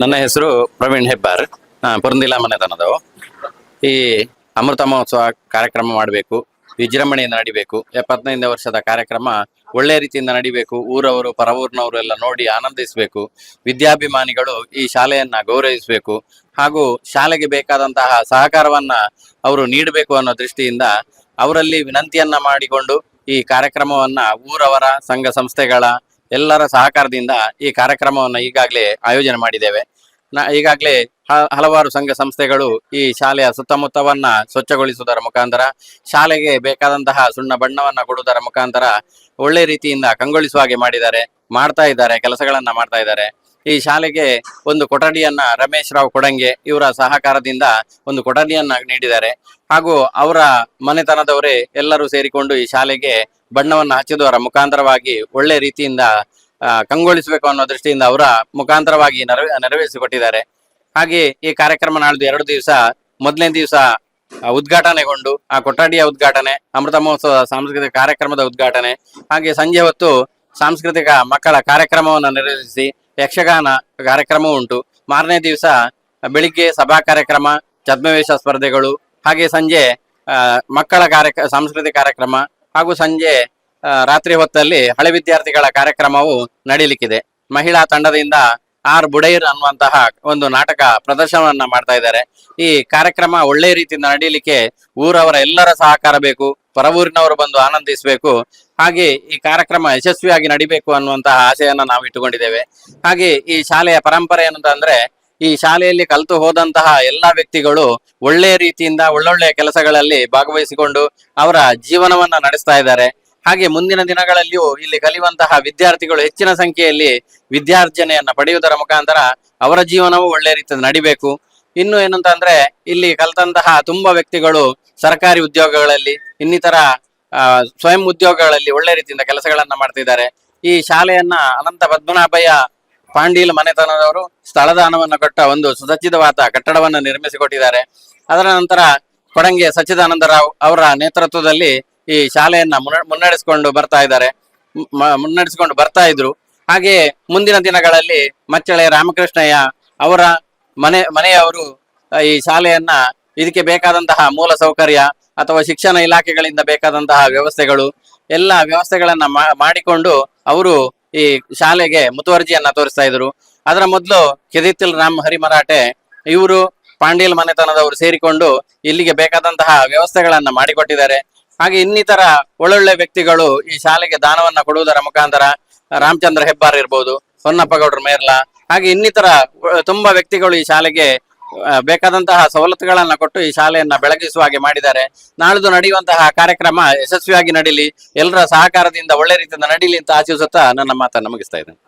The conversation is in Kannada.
ನನ್ನ ಹೆಸರು ಪ್ರವೀಣ್ ಹೆಬ್ಬಾರ್. ಪುರಂದಿಲ ಮನೆತನದವು ಈ ಅಮೃತ ಮಹೋತ್ಸವ ಕಾರ್ಯಕ್ರಮ ಮಾಡಬೇಕು ವಿಜೃಂಭಣೆಯಿಂದ ನಡಿಬೇಕು, ಎಪ್ಪತ್ತೈದನೇ ವರ್ಷದ ಕಾರ್ಯಕ್ರಮ ಒಳ್ಳೆ ರೀತಿಯಿಂದ ನಡಿಬೇಕು, ಊರವರು, ಪರವೂರಿನವರು ಎಲ್ಲ ನೋಡಿ ಆನಂದಿಸಬೇಕು, ವಿದ್ಯಾಭಿಮಾನಿಗಳು ಈ ಶಾಲೆಯನ್ನ ಗೌರವಿಸಬೇಕು, ಹಾಗೂ ಶಾಲೆಗೆ ಬೇಕಾದಂತಹ ಸಹಕಾರವನ್ನ ಅವರು ನೀಡಬೇಕು ಅನ್ನೋ ದೃಷ್ಟಿಯಿಂದ ಅವರಲ್ಲಿ ವಿನಂತಿಯನ್ನ ಮಾಡಿಕೊಂಡು ಈ ಕಾರ್ಯಕ್ರಮವನ್ನ ಊರವರ, ಸಂಘ ಸಂಸ್ಥೆಗಳ ಎಲ್ಲರ ಸಹಕಾರದಿಂದ ಈ ಕಾರ್ಯಕ್ರಮವನ್ನು ಈಗಾಗಲೇ ಆಯೋಜನೆ ಮಾಡಿದ್ದೇವೆ. ನಾ ಈಗಾಗಲೇ ಹಲವಾರು ಸಂಘ ಸಂಸ್ಥೆಗಳು ಈ ಶಾಲೆಯ ಸುತ್ತಮುತ್ತವನ್ನ ಸ್ವಚ್ಛಗೊಳಿಸುವುದರ ಮುಖಾಂತರ, ಶಾಲೆಗೆ ಬೇಕಾದಂತಹ ಸುಣ್ಣ ಬಣ್ಣವನ್ನ ಕೊಡುವುದರ ಮುಖಾಂತರ ಒಳ್ಳೆ ರೀತಿಯಿಂದ ಕಂಗೊಳಿಸುವ ಹಾಗೆ ಮಾಡಿದ್ದಾರೆ, ಮಾಡ್ತಾ ಇದ್ದಾರೆ, ಕೆಲಸಗಳನ್ನ ಮಾಡ್ತಾ ಇದ್ದಾರೆ. ಈ ಶಾಲೆಗೆ ಒಂದು ಕೊಠಡಿಯನ್ನ ರಮೇಶ್ ರಾವ್ ಕೊಡಂಗೆ ಇವರ ಸಹಕಾರದಿಂದ ಒಂದು ಕೊಠಡಿಯನ್ನ ನೀಡಿದ್ದಾರೆ. ಹಾಗೂ ಅವರ ಮನೆತನದವರೇ ಎಲ್ಲರೂ ಸೇರಿಕೊಂಡು ಈ ಶಾಲೆಗೆ ಬಣ್ಣವನ್ನು ಹಚ್ಚಿದವರ ಮುಖಾಂತರವಾಗಿ ಒಳ್ಳೆ ರೀತಿಯಿಂದ ಕಂಗೊಳಿಸಬೇಕು ಅನ್ನೋ ದೃಷ್ಟಿಯಿಂದ ಅವರ ಮುಖಾಂತರವಾಗಿ ನೆರವೇ, ನೆರವೇರಿಸಿಕೊಟ್ಟಿದ್ದಾರೆ. ಹಾಗೆ ಈ ಕಾರ್ಯಕ್ರಮ ನಾಳ್ದು ಎರಡು ದಿವಸ, ಮೊದಲನೇ ದಿವಸ ಉದ್ಘಾಟನೆಗೊಂಡು, ಆ ಕೊಠಡಿಯ ಉದ್ಘಾಟನೆ, ಅಮೃತ ಮಹೋತ್ಸವ ಸಾಂಸ್ಕೃತಿಕ ಕಾರ್ಯಕ್ರಮದ ಉದ್ಘಾಟನೆ ಹಾಗೆ ಸಂಜೆ ಹೊತ್ತು ಸಾಂಸ್ಕೃತಿಕ ಮಕ್ಕಳ ಕಾರ್ಯಕ್ರಮವನ್ನು ನೆರವೇರಿಸಿ ಯಕ್ಷಗಾನ ಕಾರ್ಯಕ್ರಮ ಉಂಟು. ಮಾರನೇ ದಿವಸ ಬೆಳಿಗ್ಗೆ ಸಭಾ ಕಾರ್ಯಕ್ರಮ, ಛದ್ಮವೇಶ ಸ್ಪರ್ಧೆಗಳು ಹಾಗೆ ಸಂಜೆ ಮಕ್ಕಳ ಕಾರ್ಯ, ಸಾಂಸ್ಕೃತಿಕ ಕಾರ್ಯಕ್ರಮ, ಹಾಗೂ ಸಂಜೆ ರಾತ್ರಿ ಹೊತ್ತಲ್ಲಿ ಹಳೆ ವಿದ್ಯಾರ್ಥಿಗಳ ಕಾರ್ಯಕ್ರಮವು ನಡೀಲಿಕ್ಕಿದೆ. ಮಹಿಳಾ ತಂಡದಿಂದ ಆರ್ ಬುಡೈರ್ ಅನ್ನುವಂತಹ ಒಂದು ನಾಟಕ ಪ್ರದರ್ಶನವನ್ನ ಮಾಡ್ತಾ ಇದ್ದಾರೆ. ಈ ಕಾರ್ಯಕ್ರಮ ಒಳ್ಳೆ ರೀತಿಯಿಂದ ನಡೀಲಿಕ್ಕೆ ಊರವರ ಎಲ್ಲರ ಸಹಕಾರ ಬೇಕು, ಪರವೂರಿನವರು ಬಂದು ಆನಂದಿಸಬೇಕು. ಹಾಗೆ ಈ ಕಾರ್ಯಕ್ರಮ ಯಶಸ್ವಿಯಾಗಿ ನಡಿಬೇಕು ಅನ್ನುವಂತಹ ಆಶೆಯನ್ನ ನಾವು ಇಟ್ಟುಕೊಂಡಿದ್ದೇವೆ. ಹಾಗೆ ಈ ಶಾಲೆಯ ಪರಂಪರೆ ಏನಂತಂದ್ರೆ ಈ ಶಾಲೆಯಲ್ಲಿ ಕಲಿತು ಹೋದಂತಹ ಎಲ್ಲಾ ವ್ಯಕ್ತಿಗಳು ಒಳ್ಳೆಯ ರೀತಿಯಿಂದ ಒಳ್ಳೊಳ್ಳೆ ಕೆಲಸಗಳಲ್ಲಿ ಭಾಗವಹಿಸಿಕೊಂಡು ಅವರ ಜೀವನವನ್ನ ನಡೆಸ್ತಾ ಇದ್ದಾರೆ. ಹಾಗೆ ಮುಂದಿನ ದಿನಗಳಲ್ಲಿಯೂ ಇಲ್ಲಿ ಕಲಿಯುವಂತಹ ವಿದ್ಯಾರ್ಥಿಗಳು ಹೆಚ್ಚಿನ ಸಂಖ್ಯೆಯಲ್ಲಿ ವಿದ್ಯಾರ್ಜನೆಯನ್ನ ಪಡೆಯುವುದರ ಮುಖಾಂತರ ಅವರ ಜೀವನವು ಒಳ್ಳೆ ರೀತಿಯಲ್ಲಿ ನಡಿಬೇಕು. ಇನ್ನು ಏನಂತ ಅಂದ್ರೆ ಇಲ್ಲಿ ಕಲಿತಂತಹ ತುಂಬಾ ವ್ಯಕ್ತಿಗಳು ಸರ್ಕಾರಿ ಉದ್ಯೋಗಗಳಲ್ಲಿ, ಇನ್ನಿತರ ಸ್ವಯಂ ಉದ್ಯೋಗಗಳಲ್ಲಿ ಒಳ್ಳೆ ರೀತಿಯಿಂದ ಕೆಲಸಗಳನ್ನ ಮಾಡ್ತಿದ್ದಾರೆ. ಈ ಶಾಲೆಯನ್ನ ಅನಂತ ಪದ್ಮನಾಭಯ್ಯ ಪಾಂಡೀಲ್ ಮನೆತನದವರು ಸ್ಥಳದಾನವನ್ನು ಕೊಟ್ಟ ಒಂದು ಸುಸಜ್ಜಿತವಾದ ಕಟ್ಟಡವನ್ನು ನಿರ್ಮಿಸಿಕೊಟ್ಟಿದ್ದಾರೆ. ಅದರ ನಂತರ ಕೊಡಂಗೆ ಸಚ್ಚಿದಾನಂದರಾವ್ ಅವರ ನೇತೃತ್ವದಲ್ಲಿ ಈ ಶಾಲೆಯನ್ನ ಮುನ್ನ- ಮುನ್ನಡೆಸಿಕೊಂಡು ಬರ್ತಾ ಇದ್ದಾರೆ. ಮುನ್ನಡೆಸಿಕೊಂಡು ಬರ್ತಾ ಇದ್ರು. ಹಾಗೆ ಮುಂದಿನ ದಿನಗಳಲ್ಲಿ ಮಚ್ಚಳೆ ರಾಮಕೃಷ್ಣಯ್ಯ ಅವರ ಮನೆ, ಮನೆಯವರು ಈ ಶಾಲೆಯನ್ನ ಇದಕ್ಕೆ ಬೇಕಾದಂತಹ ಮೂಲ ಸೌಕರ್ಯ ಅಥವಾ ಶಿಕ್ಷಣ ಇಲಾಖೆಗಳಿಂದ ಬೇಕಾದಂತಹ ವ್ಯವಸ್ಥೆಗಳು, ಎಲ್ಲ ವ್ಯವಸ್ಥೆಗಳನ್ನ ಮಾಡಿಕೊಂಡು ಅವರು ಈ ಶಾಲೆಗೆ ಮುತುವರ್ಜಿಯನ್ನ ತೋರಿಸ್ತಾ ಇದ್ರು. ಅದರ ಮೊದಲು ಕೆದಿತ್ತಿಲ್ ರಾಮ್ ಹರಿಮರಾಠೆ, ಇವರು ಪಾಂಡೇಲ್ ಮನೆತನದವರು ಸೇರಿಕೊಂಡು ಇಲ್ಲಿಗೆ ಬೇಕಾದಂತಹ ವ್ಯವಸ್ಥೆಗಳನ್ನ ಮಾಡಿಕೊಟ್ಟಿದ್ದಾರೆ. ಹಾಗೆ ಇನ್ನಿತರ ಒಳ್ಳೊಳ್ಳೆ ವ್ಯಕ್ತಿಗಳು ಈ ಶಾಲೆಗೆ ದಾನವನ್ನ ಕೊಡುವುದರ ಮುಖಾಂತರ ರಾಮಚಂದ್ರ ಹೆಬ್ಬಾರ್ ಇರ್ಬೋದು ಹೊನ್ನಪ್ಪ ಮೇರ್ಲಾ, ಹಾಗೆ ಇನ್ನಿತರ ತುಂಬಾ ವ್ಯಕ್ತಿಗಳು ಈ ಶಾಲೆಗೆ ಬೇಕಾದಂತಹ ಸವಲತ್ತುಗಳನ್ನ ಕೊಟ್ಟು ಈ ಶಾಲೆಯನ್ನ ಬೆಳಗಿಸುವ ಹಾಗೆ ಮಾಡಿದ್ದಾರೆ. ನಾಳಿದ್ದು ನಡೆಯುವಂತಹ ಕಾರ್ಯಕ್ರಮ ಯಶಸ್ವಿಯಾಗಿ ನಡೀಲಿ. ಎಲ್ಲರ ಸಹಕಾರದಿಂದ ಒಳ್ಳೆ ರೀತಿಯಿಂದ ನಡೀಲಿ ಅಂತ ಆಶಿಸುತ್ತಾ ನನ್ನ ಮಾತನ್ನು ಮುಗಿಸ್ತಾ ಇದ್ದೇನೆ.